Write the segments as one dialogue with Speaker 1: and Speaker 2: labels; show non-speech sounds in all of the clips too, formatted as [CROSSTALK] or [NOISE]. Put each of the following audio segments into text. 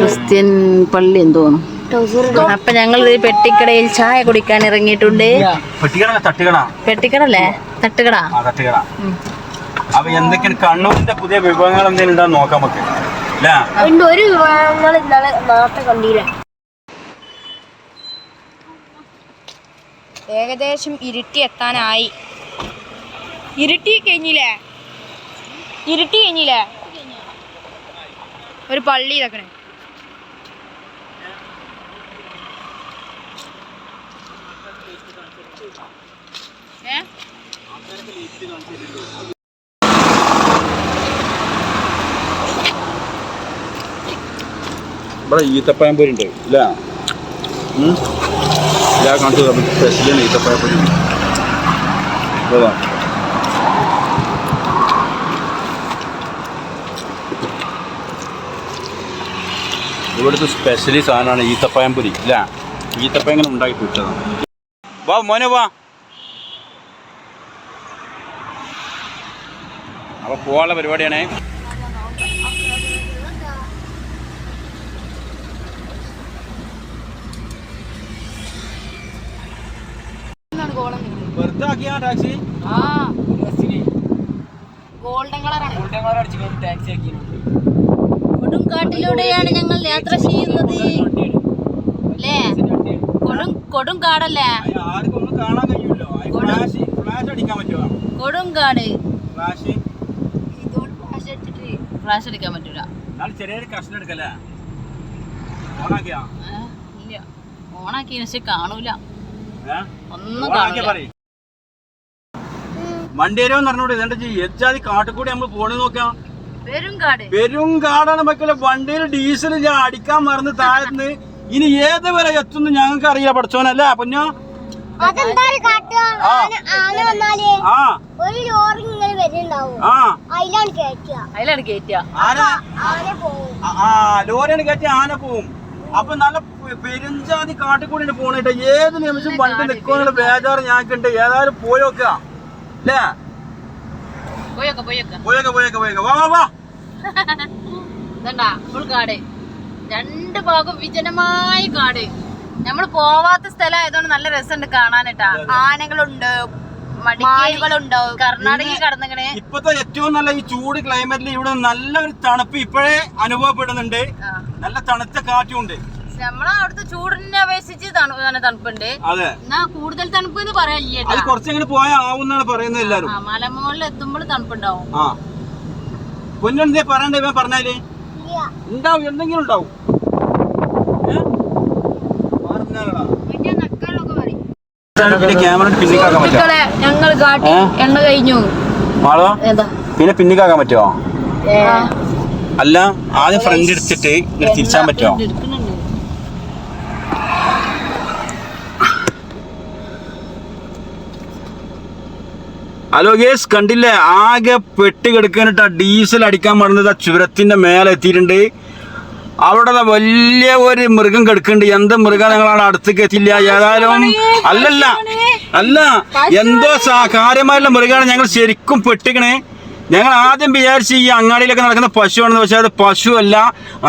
Speaker 1: Christian പള്ളി എന്ന് തോന്നുന്നു. അപ്പൊ ഞങ്ങൾ ഈ പെട്ടിക്കടയിൽ ചായ കുടിക്കാൻ ഇറങ്ങിയിട്ടുണ്ട്. പെട്ടിക്കടല്ലേ തട്ടുകട.
Speaker 2: അപ്പൊ എന്തൊക്കെയാണ് കണ്ണൂരിന്റെ പുതിയ വിഭവങ്ങൾ എന്തെങ്കിലും നോക്കാം നമുക്ക്.
Speaker 3: ഒരു വിഭവങ്ങൾ ഇന്നലെ നേരത്തെ കണ്ടില്ല.
Speaker 4: ഏകദേശം ഇരുട്ടി എത്താനായി. ഇരുട്ടി കഴിഞ്ഞില്ലേ? ഇരുട്ടി കഴിഞ്ഞില്ലേ? ഒരു പള്ളി ഇതൊക്കെ.
Speaker 2: ഇവിടെ ഈത്തപ്പഴം പൊരി ഉണ്ട് ഇല്ല ഞാൻ കാണിച്ചു സ്പെഷ്യലാണ് ഈത്തപ്പഴം ഇവിടുത്തെ സ്പെഷ്യലി സാധനമാണ് ഈത്തപ്പഴം പൊരി ഇല്ല? ഈത്തപ്പഴം ഇങ്ങനെ ഉണ്ടാക്കി വിട്ടതാണ് വാ മോനെ വാ. അപ്പൊ പോവാനുള്ള പരിപാടിയാണേ. ടാക്സി? ആക്കിയാ ടാക്സി
Speaker 4: ഗോൾഡൻ കളർ അടിച്ചു ടാക്സി കളറാണ്
Speaker 1: കൊടുങ്കാട്ടിലൂടെയാണ് ഞങ്ങൾ യാത്ര ചെയ്യുന്നത്. അല്ലേ? കൊടും കൊടുങ്കാടല്ലേ കൊടുങ്കാട്
Speaker 2: ഫ്ലാഷ്
Speaker 1: അടിക്കാൻ പറ്റൂല. ഓണാക്കി പക്ഷെ കാണൂല. ഒന്നും കാണൂല.
Speaker 2: മണ്ടേരോ എന്ന് പറഞ്ഞോട് ഇതെന്താ ചെയ്യും? എച്ചാതി നമ്മൾ പോണി നോക്കാം.
Speaker 1: പെരുങ്കാട്
Speaker 2: പെരും കാടാണ് മക്കളെ. വണ്ടിയിൽ ഡീസൽ ഞാൻ അടിക്കാൻ മറന്ന് താഴ്ന്ന് ഇനി ഏത് വരെ എത്തുന്നു ഞങ്ങൾക്ക് അറിയില്ല പഠിച്ചോനല്ലേ ആ, ആ. ലോറിയാണ് കയറ്റി ആന പോവും. അപ്പൊ നല്ല പെരുഞ്ചാതി കാട്ടിക്കൂടി പോണിട്ട്. ഏത് നിമിഷം വണ്ടി നിൽക്കുന്നുള്ള ബേജാറ് ഞങ്ങൾക്കുണ്ട്. ഏതായാലും പോയി നോക്കുക. അല്ലേ?
Speaker 1: പോയൊക്കെ പോയൊക്കെ.
Speaker 2: പോയേക്ക പോയേക്ക പോയേക്ക. വാ വാ വാ. [LAUGHS]
Speaker 1: ഇതണ്ടാ ഫുൾ കാട്. രണ്ട് ഭാഗം വിജനമായ കാട്. നമ്മൾ പോവാത്ത സ്ഥലം ആയതുകൊണ്ട് നല്ല രസമുണ്ട് കാണാനിട്ടാ ആനകളുണ്ട് മടിക്കേലുകളുണ്ട് കർണാടകയിൽ കടന്നിങ്ങനെ.
Speaker 2: ഇപ്പത്തെ ഏറ്റവും നല്ല ഈ ചൂട് ക്ലൈമറ്റിൽ ഇവിടെ നല്ലൊരു തണുപ്പ് ഇപ്പോഴേ അനുഭവപ്പെടുന്നുണ്ട്. നല്ല തണുത്ത കാറ്റും ഉണ്ട്.
Speaker 1: നമ്മളെ അവിടുത്തെ ചൂടിനെ അപേക്ഷിച്ച് തണു തണുപ്പുണ്ട്. എന്നാ കൂടുതൽ തണുപ്പ് എന്ന് പറയാനില്ല
Speaker 2: അത് കുറച്ചെങ്ങനെ പോയാവുന്നാണ് പറയുന്നത് എല്ലാരും
Speaker 1: ആ മലമുകളിൽ എത്തുമ്പോൾ തണുപ്പുണ്ടാവും.
Speaker 2: പൊന്നെന്തേ പറയണ്ടേ ഇവൻ
Speaker 3: പറഞ്ഞാൽ?
Speaker 2: ഉണ്ടാവും എന്തെങ്കിലും ഉണ്ടാവും. പിന്നെ പിന്നിക്കാക്കാൻ പറ്റുമോ? അല്ല ആദ്യം ഫ്രണ്ട് എടുത്തിട്ട് തിരിച്ചാൻ പറ്റുമോ? ഹലോ ഗേസ് കണ്ടില്ലേ? ആകെ പെട്ട് കിടക്കാനിട്ട് ആ ഡീസൽ അടിക്കാൻ പറഞ്ഞത് ആ ചുരത്തിന്റെ മേലെ എത്തിയിട്ടുണ്ട്. അവിടെ വലിയ ഒരു മൃഗം കിടക്കുന്നുണ്ട്. എന്ത് മൃഗം ഞങ്ങളവിടെ അടുത്തേക്ക് എത്തില്ല ഏതായാലും അല്ലല്ല. അല്ല എന്തോ കാര്യമായിട്ടുള്ള മൃഗമാണ് ഞങ്ങൾ ശരിക്കും പെട്ടിക്കണേ. ഞങ്ങൾ ആദ്യം വിചാരിച്ച് ഈ അങ്ങാടിയിലൊക്കെ നടക്കുന്ന പശുവാണെന്ന് പക്ഷേ അത് പശുവല്ല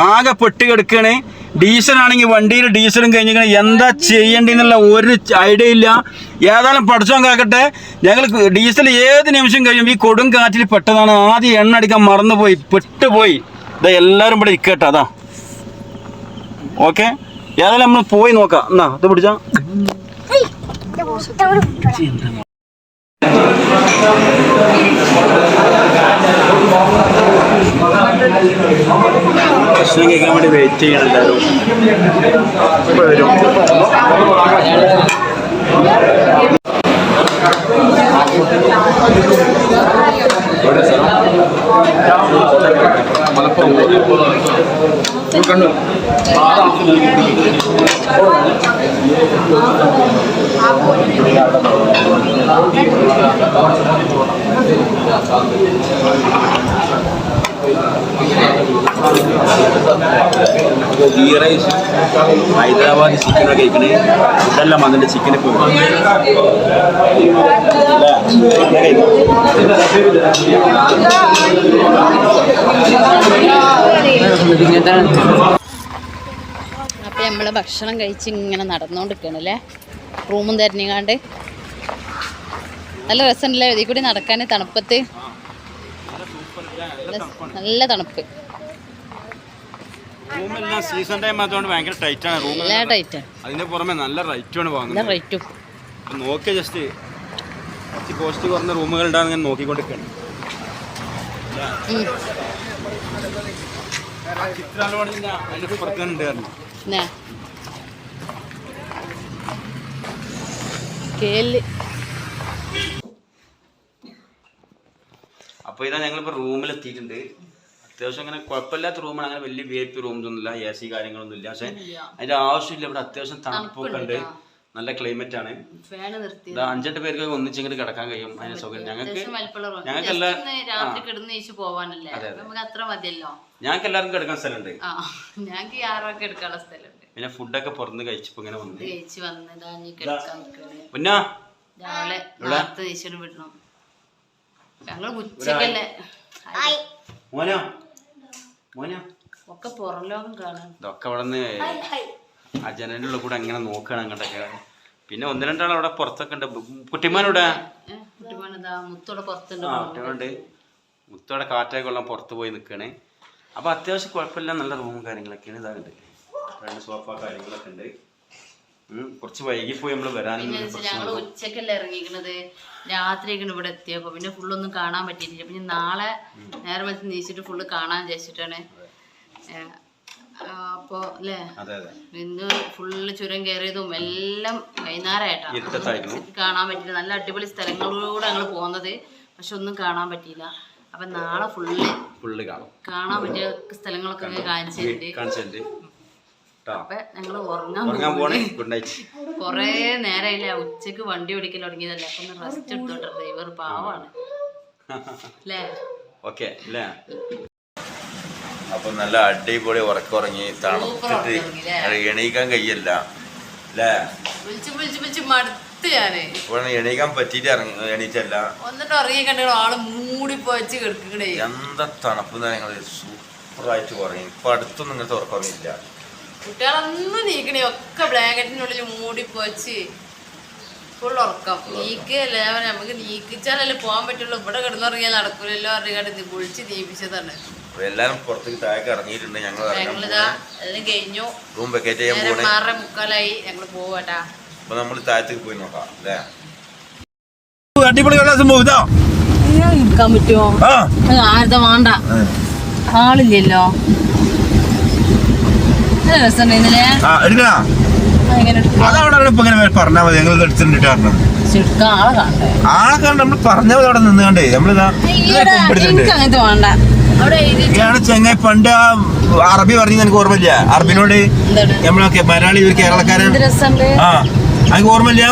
Speaker 2: ആകെ പെട്ട് കിടക്കണേ. ഡീസൽ ആണെങ്കിൽ വണ്ടിയിൽ ഡീസലും കഴിഞ്ഞിരിക്കണേ എന്താ ചെയ്യേണ്ടെന്നുള്ള ഒരു ഐഡിയ ഇല്ല. ഏതായാലും പഠിച്ചോൻ കാക്കട്ടെ ഞങ്ങൾ ഡീസൽ ഏത് നിമിഷം കഴിയും? ഈ കൊടും കാറ്റിൽ പെട്ടതാണ്. ആദ്യം എണ്ണ അടിക്കാൻ മറന്നുപോയി പെട്ടുപോയി. ഇതാ എല്ലാവരും ഇവിടെ ഇരിക്കട്ടെ അതാ. ഓക്കെ ഏതായാലും നമ്മൾ പോയി നോക്കാം. എന്നാ ഇത് പിടിച്ചാ? ഭക്ഷണം കഴിക്കാൻ വേണ്ടി വെയിറ്റ് ചെയ്യണം എല്ലാവരും. വരും. ഹൈദരാബാദ് ചിക്കനൊക്കെ കഴിക്കണേ. ഇതെല്ലാം അതിന്റെ ചിക്കൻ ഇപ്പോൾ
Speaker 1: അപ്പം നമ്മൾ ഭക്ഷണം കഴിച്ച് ഇങ്ങനെ നടന്നുകൊണ്ടിരിക്കണല്ലേ റൂമും തിരഞ്ഞാണ്ട് നല്ല രസമുണ്ടല്ലേ ഇതിൽ കൂടി നടക്കാൻ തണുപ്പത്ത്. നല്ല- നല്ല തണുപ്പ്.
Speaker 2: റൂമെല്ലാം സീസൺ ടൈം ആയതുകൊണ്ട് ഭയങ്കര ടൈറ്റ് ആണ്. റൂം
Speaker 1: നല്ല ടൈറ്റ്
Speaker 2: അതിന്റെ പുറമെ നല്ല റേറ്റും ആണ്
Speaker 1: നല്ല
Speaker 2: വാങ്ങുന്നത്
Speaker 1: റേറ്റും
Speaker 2: നോക്കിയ ജസ്റ്റ് കുറച്ച് കോസ്റ്റ് കുറഞ്ഞ റൂമുകൾ ഉണ്ടാകുന്ന ഞാൻ നോക്കിക്കൊണ്ടിരിക്കുകയാണ്. ചിത്രാലോണിന്റെ അതിന്റെ പുറത്തുണ്ട് പറഞ്ഞു
Speaker 1: കേൽ
Speaker 2: അപ്പോൾ ഇതാ ഞങ്ങളിപ്പോൾ റൂമിൽ എത്തിയിട്ടുണ്ട് അത്യാവശ്യം അങ്ങനെ കുഴപ്പമില്ലാത്ത റൂമാണ്. അങ്ങനെ വലിയ വി ഐ പി റൂംസ് ഒന്നുമില്ല എ സി കാര്യങ്ങളൊന്നും ഇല്ല. പക്ഷെ അതിന്റെ ആവശ്യമില്ല. ഇവിടെ അത്യാവശ്യം തണുപ്പൊക്കെ ഉണ്ട്. നല്ല ക്ലൈമറ്റ് ആണ്. അഞ്ചെട്ട് പേർക്ക് ഒന്നിച്ചിങ്ങോട്ട് കിടക്കാൻ കഴിയും. അതിന് സൗകര്യം. ഞങ്ങൾക്ക് ഞങ്ങൾക്ക് എല്ലാവർക്കും കിടക്കാൻ സ്ഥലമുണ്ട്. പിന്നെ ഫുഡൊക്കെ പുറത്ത് കഴിച്ചപ്പോ ഇങ്ങനെ വന്നു. പിന്നെ
Speaker 1: രാവിലെ നേരത്തെ ഈശ്വരൻ വിടണം ഞങ്ങൾ ഉച്ചക്കല്ലേ.
Speaker 2: മോനോ? മോനോ?
Speaker 1: ഒക്കെ പുറം ലോകം കാണാൻ
Speaker 2: ഇതൊക്കെ അവിടെ നിന്ന് ആ ജനലിന്റെ ഉള്ളിൽ കൂടെ അങ്ങനെ നോക്കുകയാണ് അങ്ങോട്ടൊക്കെ. പിന്നെ ഒന്ന് രണ്ടാൾ അവിടെ പുറത്തൊക്കെ ഉണ്ട്. കുട്ടിമാനോടെ
Speaker 1: മുത്തോടെ
Speaker 2: മുത്തോടെ കാറ്റൊക്കെ കൊള്ളാൻ പുറത്ത് പോയി നിൽക്കണേ. അപ്പോൾ അത്യാവശ്യം കുഴപ്പമില്ല. നല്ല റൂമും കാര്യങ്ങളൊക്കെയാണ്. ഇതാകുണ്ട് രണ്ട് സോഫ കാര്യങ്ങളൊക്കെ ഉണ്ട്. കുറച്ച് വൈകി പോയി നമ്മൾ വരാനും
Speaker 1: ഞങ്ങൾ ഉച്ചക്കല്ലേ ഇറങ്ങിക്കണത് രാത്രിയൊക്കെ ഇവിടെ എത്തിയപ്പോ പിന്നെ ഫുള്ളൊന്നും കാണാൻ പറ്റിയിട്ടില്ല. പിന്നെ നാളെ നേരെ വെച്ച് നീച്ചിട്ട് ഫുള്ള് കാണാൻ വിചാരിച്ചിട്ടാണ്. അപ്പോ അല്ലേ ഇന്ന് ഫുള്ള് ചുരം കയറിയതും എല്ലാം വൈകുന്നേരമായിട്ടാണ് കാണാൻ പറ്റില്ല നല്ല അടിപൊളി സ്ഥലങ്ങളിലൂടെ ഞങ്ങൾ പോകുന്നത് പക്ഷെ ഒന്നും കാണാൻ പറ്റിയില്ല. അപ്പൊ നാളെ ഫുള്ള്
Speaker 2: ഫുള്ള് കാണാം.
Speaker 1: കാണാൻ പറ്റിയ സ്ഥലങ്ങളൊക്കെ കാണിച്ചിട്ടുണ്ട്
Speaker 2: കാണിച്ചിട്ടുണ്ട് കേട്ടോ
Speaker 1: അപ്പൊ ഞങ്ങൾ ഉറങ്ങാൻ
Speaker 2: പോണേ. ഗുഡ് നൈറ്റ്
Speaker 1: കൊറേ നേരമില്ല ഉച്ചയ്ക്ക് വണ്ടി ഓടിക്കൽ തുടങ്ങിയതല്ലേ അപ്പൊ ഒന്ന് റെസ്റ്റ് എടുത്തോട്ടെ ഡ്രൈവർ പാവാണ്. അല്ലേ
Speaker 2: ഓക്കെ അല്ലേ അപ്പൊ നല്ല അടിപൊളി ഉറക്കുറങ്ങി തണുത്തിട്ട് എണീക്കാൻ കഴിയല്ല അല്ലേ എണീക്കാൻ പറ്റിയിട്ട് ഇറങ്ങി എണീറ്റല്ല.
Speaker 1: വന്നിട്ട് ഉറങ്ങി കണ്ടോ ആൾ മൂടി പോയച്ച് കിടക്കണേ.
Speaker 2: എന്താ തണുപ്പ് ഞങ്ങൾ സൂപ്പറായിട്ട് ഉറങ്ങി. ഇപ്പൊ അടുത്തൊന്നും ഇങ്ങനത്തെ ഉറക്കമൊന്നുമില്ല.
Speaker 1: കുട്ടികളൊന്നും നീക്കണേ ഒക്കെ ബ്ലാങ്കറ്റിനുള്ളിൽ മൂടി പോച്ച് ഫുൾ ഉറക്കം. നീക്കല്ലേ അവൻ നമുക്ക് നീക്കിച്ചാലല്ലേ പോകാൻ പറ്റുള്ളൂ. ഇവിടെ കിടന്നുറങ്ങിയാൽ നടക്കൂലല്ലോ അറിയാണ്ട് വിളിച്ച് നീപ്പിച്ചതാണ്
Speaker 2: എല്ലാരും പുറത്തേക്ക് താഴേക്ക് ഇറങ്ങിയിട്ടുണ്ട്. ഞങ്ങൾ
Speaker 1: എല്ലാം കഴിഞ്ഞു.
Speaker 2: റൂം വെക്കേറ്റ് ചെയ്യാൻ പോണേ
Speaker 1: ആറര മുക്കാലായി. ഞങ്ങൾ പോവാട്ടാ
Speaker 2: അപ്പൊ നമ്മൾ താഴത്തേക്ക് പോയി നോക്കാം അല്ലേ? അടിപൊളി
Speaker 1: എടുക്കാൻ പറ്റുമോ?
Speaker 2: ആ.
Speaker 1: ആരുടെ വേണ്ട? ആളില്ലല്ലോ.
Speaker 2: അതവിടെ ഇപ്പൊ ഇങ്ങനെ പറഞ്ഞാൽ മതി. ഞങ്ങൾ എടുത്തിട്ടുണ്ട് കാരണം
Speaker 1: ആളെ
Speaker 2: നമ്മൾ പറഞ്ഞ അവിടെ നിന്നുകൊണ്ടേ നമ്മളിതാ ഇയാൾ ചെങ്ങായി പണ്ട് ആ അറബി പറഞ്ഞ എനിക്ക് ഓർമ്മയില്ല? അറബിനോട് നമ്മളൊക്കെ മലയാളി ഒരു കേരളക്കാരൻ ആ എനിക്ക് ഓർമ്മയില്ല?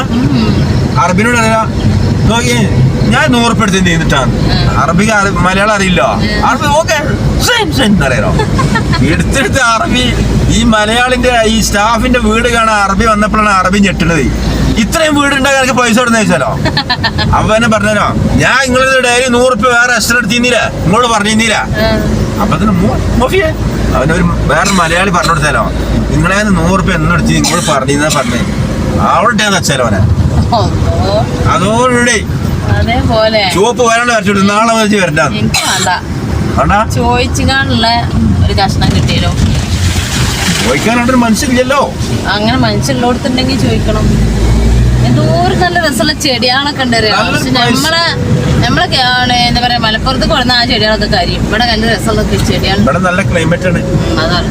Speaker 2: അറബിനോട് അറിയാം. നോക്കി ഞാൻ നൂറുപ്പെടുത്തി ചെയ്തിട്ടാണ്. അറബി അറി- മലയാളം അറിയില്ല. അറബി ഓക്കെ. അറിയാലോ [LAUGHS] എടുത്തെടുത്ത് അറബി ഈ മലയാളിന്റെ ഈ സ്റ്റാഫിന്റെ വീട് കാണാൻ അറബി വന്നപ്പോഴാണ് അറബി ഞെട്ടണത്. ഇത്രയും വീട് ഉണ്ടാക്കാൻ എനിക്ക് പൈസ കൊടുന്ന് ചോദിച്ചാലോ [LAUGHS] അപ്പൊ തന്നെ പറഞ്ഞോ ഞാൻ നിങ്ങളിത് ഡെയിലി നൂറുപ്യ വേറെ എക്സ്ട്രാ എടുത്തിരുന്നില്ല നിങ്ങളോട് പറഞ്ഞിരുന്നില്ല. അപ്പൊ മൊഫിയെ അവനൊരു വേറെ മലയാളി പറഞ്ഞു കൊടുത്താലോ? നിങ്ങളെ നൂറുപ്യ എന്നും എടുത്തി നിങ്ങൾ പറഞ്ഞിരുന്ന പറഞ്ഞേ. അവിടെ വെച്ചാലോ അവനെ. അതോടെ
Speaker 1: അതേപോലെ.
Speaker 2: ചുവപ്പ് വരണ്ട വരച്ചു നാളെ വെച്ച് വരണ്ട.
Speaker 1: എനിക്ക് വേണ്ട. ചോദിച്ചുകാണുള്ള ഒരു കഷ്ണം കിട്ടിയല്ലോ.
Speaker 2: ചോദിക്കാനായിട്ടൊരു മനുഷ്യരില്ലല്ലോ
Speaker 1: അങ്ങനെ മനുഷ്യരുള്ളോടത്തുണ്ടെങ്കിൽ ചോദിക്കണം. എന്തോരം നല്ല രസമുള്ള ചെടികളൊക്കെ ഉണ്ട് പക്ഷെ നമ്മളെ നമ്മളെ ആണ് എന്താ പറയാ മലപ്പുറത്ത് കൊടുന്ന ആ ചെടികളൊക്കെ കാര്യം. ഇവിടെ നല്ല രസമുള്ള ചെടിയാണ്
Speaker 2: ഇവിടെ നല്ല ക്ലൈമറ്റ് ആണ്.
Speaker 1: അതാണ്.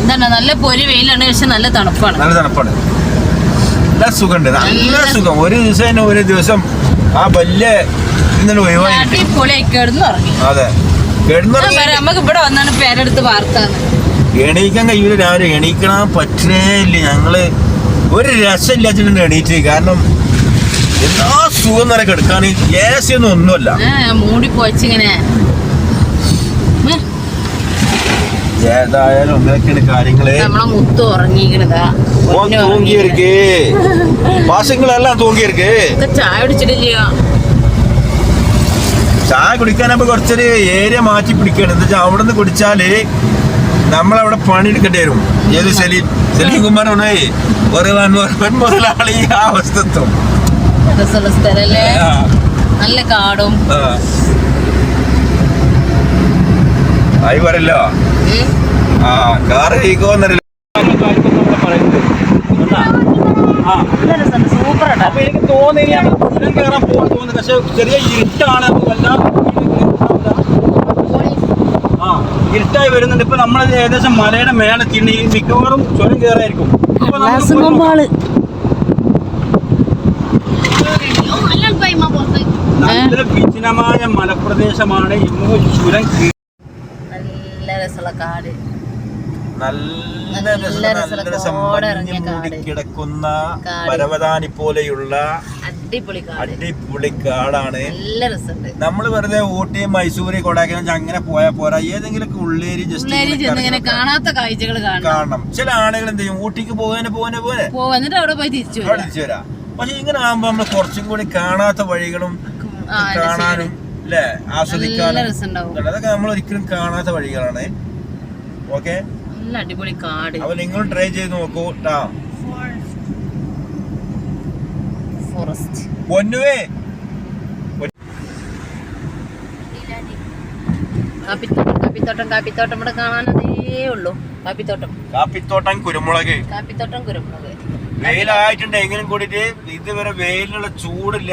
Speaker 1: എന്താണ് നല്ല പൊരി വെയിലാണ് പക്ഷെ നല്ല തണുപ്പാണ്.
Speaker 2: നല്ല തണുപ്പാണ്. നല്ല സുഖമുണ്ട്. നല്ല സുഖം. ഒരു ദിവസം തന്നെ ഒരു ദിവസം ആ വലിയ ഇന്നലെ ഒഴിവായി.
Speaker 1: അടിപൊളിയായി
Speaker 2: അതെ.
Speaker 1: ഞാൻ
Speaker 2: കിടന്നുറങ്ങി
Speaker 1: പറയാം നമുക്ക് ഇവിടെ വന്നാണ് പേരെടുത്ത് വാർത്താന്ന്.
Speaker 2: എണീക്കാൻ കഴിയൂല രാവിലെ. എണീക്കണം പറ്റണേ ഇല്ല. ഞങ്ങൾ ഒരു രസമില്ലാച്ചിട്ടുണ്ട് എണീറ്റ്. കാരണം എല്ലാ സുഖം നിറയെ കിടക്കാൻ എ സി ഒന്നും ഒന്നുമല്ല.
Speaker 1: മൂടി പോച്ചിങ്ങനെ
Speaker 2: ഏതായാലും അങ്ങനെയൊക്കെയാണ് കാര്യങ്ങൾ.
Speaker 1: നമ്മളെ മുത്ത് ഉറങ്ങിക്കണതാ
Speaker 2: തൂങ്ങിയിരിക്ക്. വാസങ്ങളെല്ലാം
Speaker 1: തൂങ്ങിയിരിക്ക്. ചായ കുടിച്ചിട്ടില്ല.
Speaker 2: ചായ കുടിക്കാനപ്പോ കുറച്ചൊരു ഏരിയ മാറ്റി പിടിക്കണം. എന്താ വെച്ചാൽ അവിടെ നിന്ന് കുടിച്ചാൽ നമ്മളവിടെ പണിയെടുക്കേണ്ടി വരും. ഏത് സലീം സലീം കുമാർ ഉണേ ഒരു മുതലാളി
Speaker 1: ആ. വസ്തുത്വം നല്ല കാടും.
Speaker 2: ആയി പറയല്ലോ ആ കാറ് ജയിക്കുമെന്നറിയില്ല അപ്പൊ എനിക്ക് കയറാൻ പോകാൻ പക്ഷെ ചെറിയ ഇരുട്ടാണ്. ആ ഇരുട്ടായി വരുന്നുണ്ട്. ഇപ്പൊ നമ്മൾ ഏകദേശം മലയുടെ മേലെ തിണ്ണി മിക്കവാറും ചുരം കയറായിരിക്കും നല്ല വിജനമായ മലപ്രദേശമാണ്. ഇന്ന് ചുരം
Speaker 1: രസമുള്ള കാട്.
Speaker 2: നല്ല
Speaker 1: രസമുള്ള.
Speaker 2: കിടക്കുന്ന പരവതാനി പോലെയുള്ള
Speaker 1: അടിപൊളി കാട്.
Speaker 2: അടിപൊളി കാടാണ്.
Speaker 1: നമ്മൾ
Speaker 2: നമ്മൾ വെറുതെ ഊട്ടി മൈസൂര് കൊടൈക്കനാൽ അങ്ങനെ പോയാൽ പോരാ. ഏതെങ്കിലും ഉള്ളേരി ജസ്റ്റ്
Speaker 1: കാണാത്ത കാഴ്ചകൾ കാണണം.
Speaker 2: ചില ആളുകൾ എന്ത് ചെയ്യും? ഊട്ടിക്ക് പോകാനെ പോകാനെ പോലെ
Speaker 1: എന്നിട്ട് അവിടെ പോയി തിരിച്ചു
Speaker 2: തിരിച്ചു വരാം. പക്ഷെ ഇങ്ങനെ ആകുമ്പോ നമ്മൾ കുറച്ചും കൂടി കാണാത്ത വഴികളും കാണാനും അല്ലെ ആസ്വദിക്കാനും അതൊക്കെ നമ്മൾ ഒരിക്കലും കാണാത്ത വഴികളാണ്. ഓക്കെ?
Speaker 1: നല്ല അടിപൊളി കാട്.
Speaker 2: അപ്പൊ നിങ്ങൾ ട്രൈ ചെയ്ത് നോക്കൂ
Speaker 1: ഫോറസ്റ്റ്
Speaker 2: പൊന്നുവേ.
Speaker 1: കാപ്പിത്തോട്ടം കാപ്പിത്തോട്ടം കാപ്പിത്തോട്ടം ഇവിടെ കാണാനതേ ഉള്ളൂ. കാപ്പിത്തോട്ടം.
Speaker 2: കാപ്പിത്തോട്ടം കുരുമുളക്.
Speaker 1: കാപ്പിത്തോട്ടം കുരുമുളക്.
Speaker 2: വെയിലായിട്ടുണ്ട് എങ്കിലും കൂടിയിട്ട് ഇതുവരെ വെയിലിനുള്ള ചൂടില്ല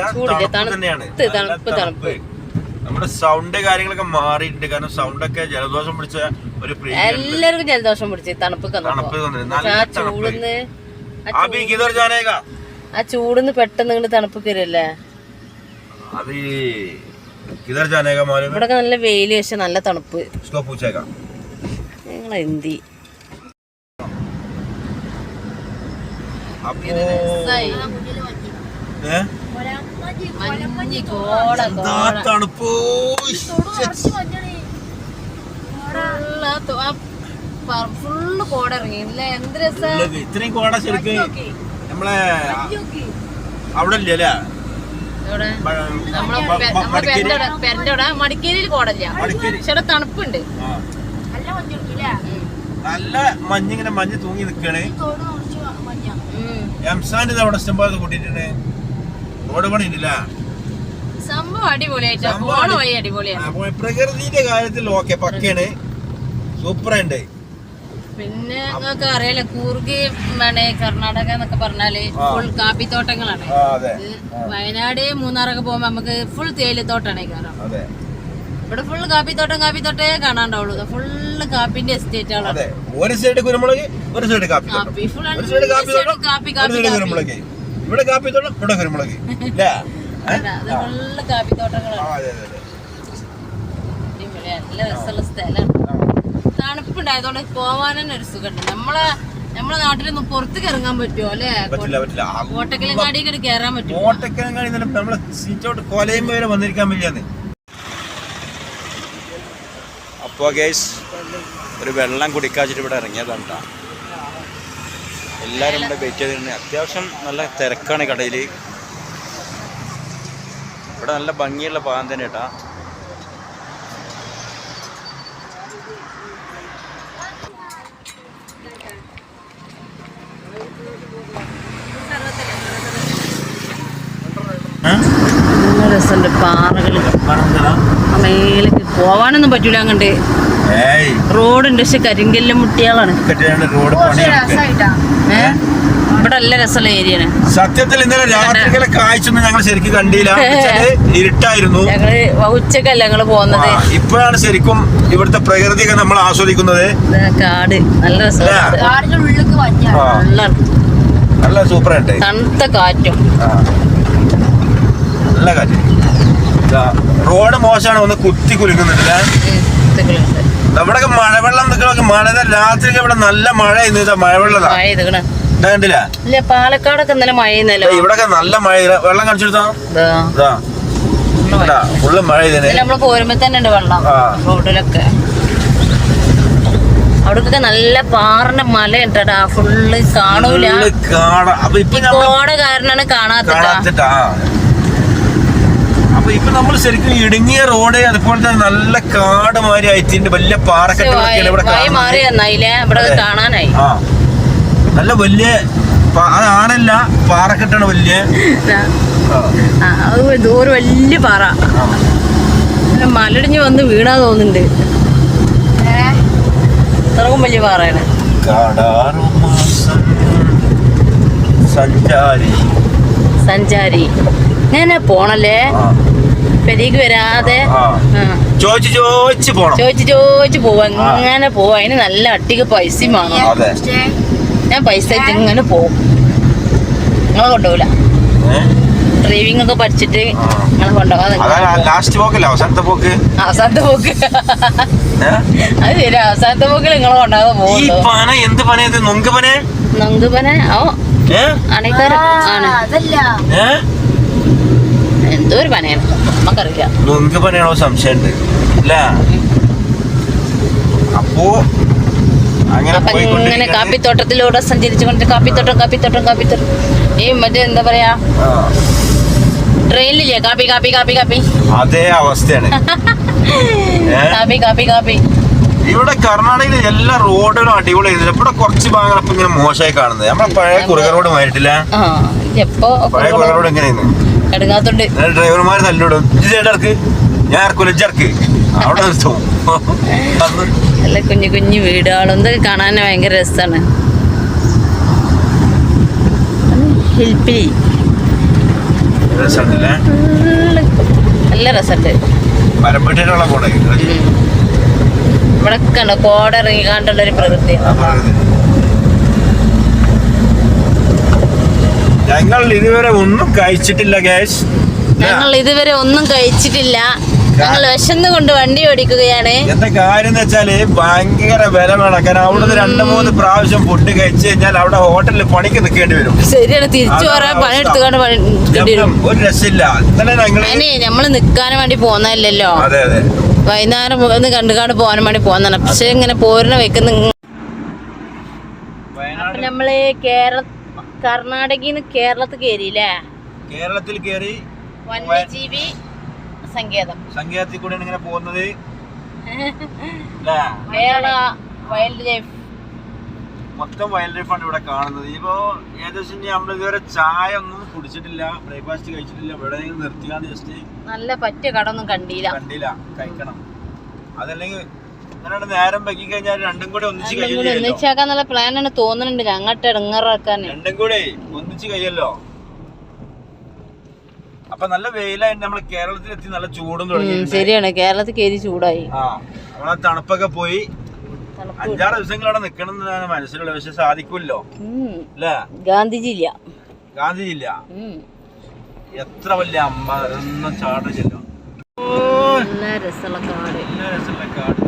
Speaker 2: തന്നെയാണ്.
Speaker 1: തണുപ്പ്,
Speaker 2: നല്ല
Speaker 1: തണുപ്പ്.
Speaker 2: നമ്മുടെ സൗണ്ട് കാര്യങ്ങളൊക്കെ മാറിയിട്ടുണ്ട്. കാരണം സൗണ്ട് ഒക്കെ ജലദോഷം പിടിച്ച
Speaker 1: എല്ലാവർക്കും ജലദോഷം പിടിച്ച് തണുപ്പ് ചൂടുന്ന്. ആ ചൂടുന്ന്. പെട്ടെന്ന് ഇങ്ങോട്ട് തണുപ്പ് കയറിയല്ലേ ഇവിടെ നല്ല വെയിൽ പക്ഷെ നല്ല തണുപ്പ്. നിങ്ങൾ എന്തി?
Speaker 2: തണുപ്പ്?
Speaker 1: ഫുള്ള് കോട ഇറങ്ങി ഇല്ലേ? എന്ത് രസാ.
Speaker 2: ഇത്രയും കോട ശരിക്ക് നമ്മളെ അവിടെ.
Speaker 1: പെരന്റെ മടിക്കേരിയിൽ കോടല്ല. പക്ഷെ തണുപ്പുണ്ട്.
Speaker 2: നല്ല മഞ്ഞിങ്ങനെ മഞ്ഞ് തൂങ്ങി
Speaker 1: നിക്കണ്.
Speaker 2: എംസാന്റെ അവിടെ ഇഷ്ടംപോലെ കൂട്ടിട്ടുണ്ട് റോഡ് പണി ഇല്ല
Speaker 1: സംഭവം അടിപൊളിയായിട്ട്
Speaker 2: പ്രകൃതിന്റെ കാര്യത്തിൽ ഓക്കെ. പക്കയാണ്. സൂപ്പർ ഉണ്ട്
Speaker 1: പിന്നെ നിങ്ങൾക്ക് അറിയാലോ കൂർഗ് വേണേ കർണാടക എന്നൊക്കെ
Speaker 2: പറഞ്ഞാൽ.
Speaker 1: ഫുൾ കാപ്പിത്തോട്ടങ്ങളാണ് തോട്ടങ്ങളാണ്. വയനാട് മൂന്നാറൊക്കെ പോകുമ്പോ നമുക്ക് ഫുൾ തേയിലത്തോട്ടാണ് കാരണം ഇവിടെ ഫുൾ കാപ്പിത്തോട്ടം കാപ്പിത്തോട്ടേ കാണാണ്ടാവുള്ളൂ. ഫുള്ള് കാപ്പിന്റെ എസ്റ്റേറ്റുകളാണ്
Speaker 2: ഒരു സൈഡ് കുരുമുളക് ഒരു സൈഡ് കാപ്പി.
Speaker 1: കാപ്പി
Speaker 2: ഒരു സൈഡ് കാപ്പി
Speaker 1: കാപ്പി കാപ്പി കാപ്പി
Speaker 2: കുരുമുളക്. ഇവിടെ കാപ്പി തോട്ടം ഇവിടെ കുരുമുളക്.
Speaker 1: ഫുള്ള് [LAUGHS] കാപ്പിത്തോട്ടങ്ങളാണ്. നല്ല രസമുള്ള സ്ഥലമാണ്. തണുപ്പുണ്ടായതുകൊണ്ട് പോവാൻ തന്നെ ഒരു സുഖം നമ്മളെ നമ്മളെ നാട്ടിലൊന്നും പുറത്തേക്ക് ഇറങ്ങാൻ പറ്റുമോ അല്ലെ?
Speaker 2: പറ്റില്ല പറ്റില്ല.
Speaker 1: കോട്ടക്കലങ്ങാടിക്ക് കയറാൻ പറ്റുമോ?
Speaker 2: കോട്ടക്കലങ്ങാടി നമ്മളെ സീറ്റോട്ട് കൊലയും വരെ വന്നിരിക്കാൻ വയ്യാന്ന് അപ്പോ ഗേസ് ഒരു വെള്ളം കുടിക്കാച്ചിട്ട് ഇവിടെ ഇറങ്ങിയതാണ് ട്ടാ. എല്ലാവരും ഇവിടെ വെയിറ്റ് ചെയ്തിട്ടുണ്ട് അത്യാവശ്യം നല്ല തിരക്കാണ് കടയിൽ ഇവിടെ നല്ല ഭംഗിയുള്ള പാകം തന്നെ കേട്ടാ
Speaker 1: നല്ല രസമുണ്ട് പാറകൾ മേലേക്ക് പോവാനൊന്നും പറ്റൂല അങ്ങണ്ട്
Speaker 2: ഏയ്.
Speaker 1: റോഡുണ്ട് പക്ഷെ കരിങ്കല്ലും മുട്ടിയാളാണ്. ഇവിടെ നല്ല രസമുള്ള ഏരിയയാണ്
Speaker 2: സത്യത്തിൽ ഇന്നലെ രാത്രികളെ കാഴ്ചയൊന്നും ഞങ്ങൾ ശരിക്കും കണ്ടില്ല. ഇരുട്ടായിരുന്നു.
Speaker 1: ഞങ്ങൾ ഉച്ചക്കല്ല ഞങ്ങൾ പോകുന്നത്
Speaker 2: ഇപ്പോഴാണ് ശരിക്കും ഇവിടുത്തെ പ്രകൃതിയൊക്കെ നമ്മൾ ആസ്വദിക്കുന്നത്.
Speaker 1: കാട്. നല്ല രസമാണ് നല്ല
Speaker 2: ഉണ്ട്
Speaker 1: തണുത്ത കാറ്റും
Speaker 2: ആ. നല്ല കാറ്റ് ഇതാ, റോഡ് മോശമാണ് ഒന്ന് കുത്തി കുലുക്കുന്നുണ്ടല്ലേ നമ്മുടെ മഴവെള്ളം നിൽക്കണമൊക്കെ മഴ. രാത്രി ഇവിടെ നല്ല മഴ ഇന്ന് ഇതാ മഴവെള്ളതാ.
Speaker 1: മഴ ഇതുകണ
Speaker 2: ഇതാ കണ്ടില്ല?
Speaker 1: ഇല്ല പാലക്കാടൊക്കെ ഇന്നലെ മഴ
Speaker 2: ഇവിടൊക്കെ നല്ല മഴ. വെള്ളം
Speaker 1: ഇതാ. ഫുള്ള് മഴ. നമ്മൾ പോരുമ്പോ തന്നെ ഉണ്ട് വെള്ളം. റോഡിലൊക്കെ. അവിടൊക്കെ നല്ല പാറിന്റെ മല ഉണ്ടടാ ഫുള്ള് കാണൂല
Speaker 2: കാട
Speaker 1: ഈ
Speaker 2: നമ്മൾ
Speaker 1: കോട കാരണമാണ് കാണാത്തട്ടാ
Speaker 2: കാണാത്തിട്ടാ അപ്പൊ ഇപ്പൊ നമ്മൾ ശരിക്കും ഇടുങ്ങിയ റോഡ് അതുപോലെ തന്നെ നല്ല കാട് മാതിരി ആയിട്ടുണ്ട്. വലിയ പാറക്കെട്ടുകളൊക്കെയാണ് ഇവിടെ
Speaker 1: കാണാനായി.
Speaker 2: ആ. നല്ല വലിയ അതാണല്ല പാറക്കെട്ടാണ് വലിയ. ആ,
Speaker 1: ആ, അത് ദൂരെ വലിയ പാറ. മലടിഞ്ഞ് വന്ന് വീണാ തോന്നുന്നുണ്ട്. ഇത്രയും വലിയ പാറയാണ്.
Speaker 2: സഞ്ചാരി.
Speaker 1: സഞ്ചാരി. ഞാൻ പോണല്ലേ? പെരീക്ക് വരാതെ
Speaker 2: ചോദിച്ചു. ചോദിച്ച് പോണം.
Speaker 1: ചോദിച്ചു ചോദിച്ചു പോവാ.
Speaker 2: ആ.
Speaker 1: ഇങ്ങനെ പോവാ. അതിന് നല്ല അട്ടിക്ക് പൈസയും വാങ്ങണം
Speaker 2: അതെ.
Speaker 1: ഞാൻ പൈസ ആയിട്ട് ഇങ്ങനെ പോവും. നിങ്ങളെ കൊണ്ടുപോകില്ല ഡ്രൈവിംഗ് ഒക്കെ പഠിച്ചിട്ട്. നിങ്ങളെ കൊണ്ടുപോകാൻ
Speaker 2: അതാണ് ലാസ്റ്റ് പോക്കല്ലേ? അവസാനത്തെ പോക്ക്?
Speaker 1: അവസാനത്തെ പോക്ക്? അത് ശരി അവസാനത്തെ പോക്കിൽ നിങ്ങളെ കൊണ്ടാകാതെ
Speaker 2: ഈ
Speaker 1: പോകുള്ളൂ
Speaker 2: എന്ത് പന ഇത്? നൊങ്ക് പന?
Speaker 1: നങ്കുപനെ ഓ.
Speaker 2: ഏ?
Speaker 1: അണിക്കാരൻ ആണ്.
Speaker 3: അതല്ല.
Speaker 1: എന്തോ ഒരു പനയാണ് നമുക്കറിയില്ല
Speaker 2: നൊങ്ക് പനയാണോ സംശയമുണ്ട് ഇല്ല. അപ്പോ
Speaker 1: അപ്പൊ ഇങ്ങനെ. കാപ്പിത്തോട്ടത്തിലൂടെ സഞ്ചരിച്ചുകൊണ്ട് കാപ്പിത്തോട്ടം കാപ്പിത്തോട്ടം കാപ്പിത്തോട്ടം. ഈ മറ്റേ എന്താ പറയാ? ട്രെയിനിലില്ലേ? കാപ്പി കാപ്പി കാപ്പി കാപ്പി.
Speaker 2: അതേ അവസ്ഥയാണ്? [LAUGHS]
Speaker 1: കാപ്പി കാപ്പി കാപ്പി.
Speaker 2: ഇവിടെ കർണാടകയിലെ എല്ലാ റോഡുകളും അടിപൊളിയായിരുന്നു ഇവിടെ കുറച്ച് ഭാഗങ്ങൾ ഇപ്പൊ ഇങ്ങനെ മോശമായി കാണുന്നത്. നമ്മളെ പഴയ കുറുക റോഡ്
Speaker 1: എപ്പോ
Speaker 2: പഴയ കുറുക റോഡ് എങ്ങനെയായിരുന്നു?
Speaker 1: കടുങ്ങാത്തുണ്ട്.
Speaker 2: ഡ്രൈവർമാർ തല്ലിടും ഇജ്ജ് ഞാൻ ഇറക്കൂല ഇജ്ജ് അവിടെ നിർത്തും.
Speaker 1: നല്ല കുഞ്ഞു കുഞ്ഞു വീടുകളും ഇതൊക്കെ കാണാൻ ഭയങ്കര രസമാണ് ഹിൽപ്പിലി. നല്ല രസമുണ്ട്. ഇവിടെ കണ്ടോ കോട കണ്ടുള്ള ഒരു പ്രകൃതി.
Speaker 2: ഞങ്ങൾ ഇതുവരെ ഒന്നും കഴിച്ചിട്ടില്ല ഗ്യാസ്
Speaker 1: ഞങ്ങൾ ഇതുവരെ ഒന്നും കഴിച്ചിട്ടില്ല. ഞങ്ങൾ വിശന്ന് കൊണ്ട് വണ്ടി ഓടിക്കുകയാണ്.
Speaker 2: എന്താ കാര്യം എന്ന് വെച്ചാൽ ഭയങ്കര വില വേണം കാരണം അവിടുന്ന് രണ്ടു മൂന്ന് പ്രാവശ്യം ഫുഡ് കഴിച്ചു കഴിഞ്ഞാൽ അവിടെ ഹോട്ടലിൽ പണിക്ക് നിൽക്കേണ്ടി വരും.
Speaker 1: ശരിയാണ് തിരിച്ചു പറയാൻ പണി എടുക്കേണ്ടി വരും.
Speaker 2: ഒരു രസമില്ല. ഇന്നലെ
Speaker 1: ഞങ്ങൾ നമ്മൾ നിക്കാൻ വേണ്ടി പോന്നല്ലോ
Speaker 2: അതെ അതെ.
Speaker 1: വൈകുന്നേരം ഒന്ന് കണ്ടുകാണ്ട് പോകാൻ വേണ്ടി പോന്നാണ് പക്ഷെ ഇങ്ങനെ പോരണ വെക്കുന്ന നമ്മൾ കേരള കർണാടകയിൽ നിന്ന് കേരളത്തിൽ കയറിയില്ലേ
Speaker 2: കേരളത്തിൽ കയറി
Speaker 1: വന്യജീവി സങ്കേതം.
Speaker 2: സങ്കേതത്തിൽ കൂടെ ഇങ്ങനെ പോകുന്നത്. [LAUGHS]
Speaker 1: Kerala wildlife.
Speaker 2: മൊത്തം വൈൽഡ് ലൈഫാണ് ഇവിടെ കാണുന്നത്. ഇപ്പോ ഏകദേശം നമ്മൾ ഇതുവരെ ചായ ഒന്നും കുടിച്ചിട്ടില്ല ബ്രേക്ക്ഫാസ്റ്റ് കഴിച്ചിട്ടില്ല. ഇവിടെ നിർത്തിയാണ് ജസ്റ്റ്
Speaker 1: നല്ല പറ്റിയ കട ഒന്നും കണ്ടില്ല.
Speaker 2: കണ്ടില്ല. കഴിക്കണം. അതല്ലെങ്കിൽ അങ്ങനെ നേരം വെക്കി കഴിഞ്ഞാൽ രണ്ടും കൂടെ ഒന്നിച്ച് കഴിയല്ലോ
Speaker 1: ഒന്നിച്ചാക്കാന്നുള്ള പ്ലാൻ ആണ് തോന്നുന്നുണ്ട്. ഞങ്ങട്ട് ഇടങ്ങാറാക്കാൻ
Speaker 2: രണ്ടും കൂടെ ഒന്നിച്ച് കഴിയല്ലോ. അപ്പൊ നല്ല വെയിലായിട്ട് നമ്മൾ കേരളത്തിലെത്തി നല്ല ചൂടും തുടങ്ങി
Speaker 1: ശരിയാണ്. കേരളത്തിൽ കയറി ചൂടായി.
Speaker 2: ആ നമ്മളെ തണുപ്പൊക്കെ പോയി. അഞ്ചാറ് ദിവസങ്ങൾ അവിടെ നിക്കണം എന്നാണ് മനസ്സിലുള്ളത്. പക്ഷെ സാധിക്കുമല്ലോ. അല്ലേ
Speaker 1: ഗാന്ധിജി ഇല്ല
Speaker 2: ഗാന്ധിജില്ല
Speaker 1: ഇല്ല
Speaker 2: എത്ര വലിയ അമ്മ ചാടില്ലല്ലോ
Speaker 1: നല്ല രസമുള്ള കാട്.
Speaker 2: നല്ല രസമുള്ള കാട്.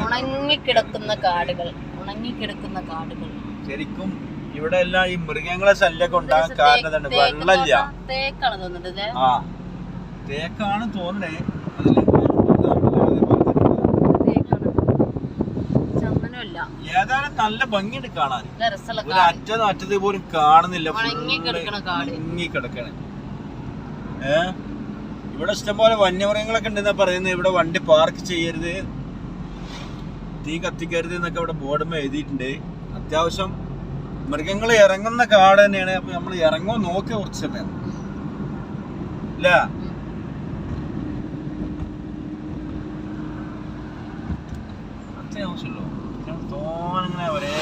Speaker 1: ഉണങ്ങിക്കിടക്കുന്ന കാടുകൾ. ഉണങ്ങിക്കിടക്കുന്ന കാടുകൾ.
Speaker 2: ശരിക്കും ഇവിടെ എല്ലാം ഈ മൃഗങ്ങളെ ശല്യമൊക്കെ ഉണ്ടാകാൻ കാരണം വെള്ളമില്ല.
Speaker 1: തേക്കാണ് തോന്നുന്നത്
Speaker 2: ആ. തേക്കാണ് തോന്നണേ. ഏതായാലും നല്ല ഭംഗിയുണ്ട് കാണാൻ. ഒരു
Speaker 1: കാട്.
Speaker 2: അറ്റം അറ്റത്ത് പോലും കാണുന്നില്ല.
Speaker 1: കിടക്കണ
Speaker 2: ഏ? ഇവിടെ ഇഷ്ടംപോലെ വന്യമൃഗങ്ങളൊക്കെ ഉണ്ടെന്നാ പറയുന്നത്. ഇവിടെ വണ്ടി പാർക്ക് ചെയ്യരുത്. തീ കത്തിക്കരുത് എന്നൊക്കെ ഇവിടെ ബോർഡുമ്പോ എഴുതിയിട്ടുണ്ട്. അത്യാവശ്യം മൃഗങ്ങൾ ഇറങ്ങുന്ന കാട് തന്നെയാണ്. അപ്പൊ നമ്മൾ ഇറങ്ങോ നോക്കി കുറച്ച് സമയം. ഇല്ല? അത്യാവശ്യമല്ലോ തോന്നിങ്ങനെ ഒരേ.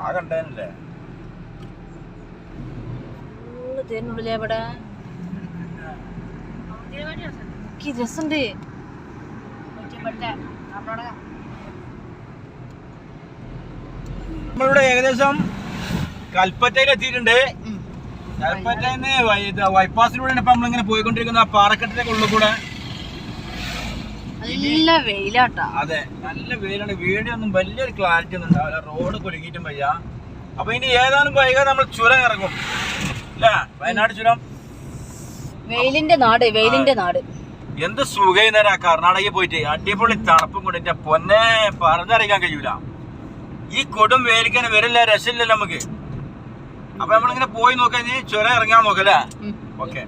Speaker 2: ആ കണ്ടേനല്ലേ?
Speaker 1: ഫുള്ള് തേനുള്ളിലെ രസമുണ്ട്
Speaker 2: നമ്മളിവിടെ ഏകദേശം കൽപ്പറ്റയിൽ എത്തിയിട്ടുണ്ട്. കൽപ്പറ്റന്ന് ബൈപ്പാസിലൂടെയാണ് ഇപ്പൊ നമ്മളിങ്ങനെ പോയിക്കൊണ്ടിരിക്കുന്ന പാറക്കെട്ടിലേക്ക് ഉള്ളിൽ കൂടെ.
Speaker 1: നല്ല വെയിലാട്ടാ.
Speaker 2: അതെ നല്ല വെയിലാണ്. വീടിനൊന്നും വലിയൊരു ക്ലാരിറ്റി ഒന്നും ഉണ്ടാവില്ല റോഡ് കുലുങ്ങിയിട്ടും വയ്യ. അപ്പൊ ഇനി ഏതാനും വൈകാതെ നമ്മൾ ചുരം ഇറങ്ങും. അല്ല വയനാട് ചുരം.
Speaker 1: വെയിലിന്റെ നാട് വെയിലിന്റെ നാട്.
Speaker 2: എന്ത് സുഖം നേരം കർണാടകയിൽ പോയിട്ട്. അടിപൊളി തണുപ്പും കൊണ്ട് എന്റെ പൊന്നെ പറഞ്ഞറിയിക്കാൻ കഴിയൂല. ഈ കൊടും വേലിക്കാൻ വരില്ല രസമില്ലല്ലോ നമുക്ക്. അപ്പൊ നമ്മളിങ്ങനെ പോയി നോക്കാൻ ചുരം ഇറങ്ങാൻ നോക്കല്ലേ? ഓക്കെ.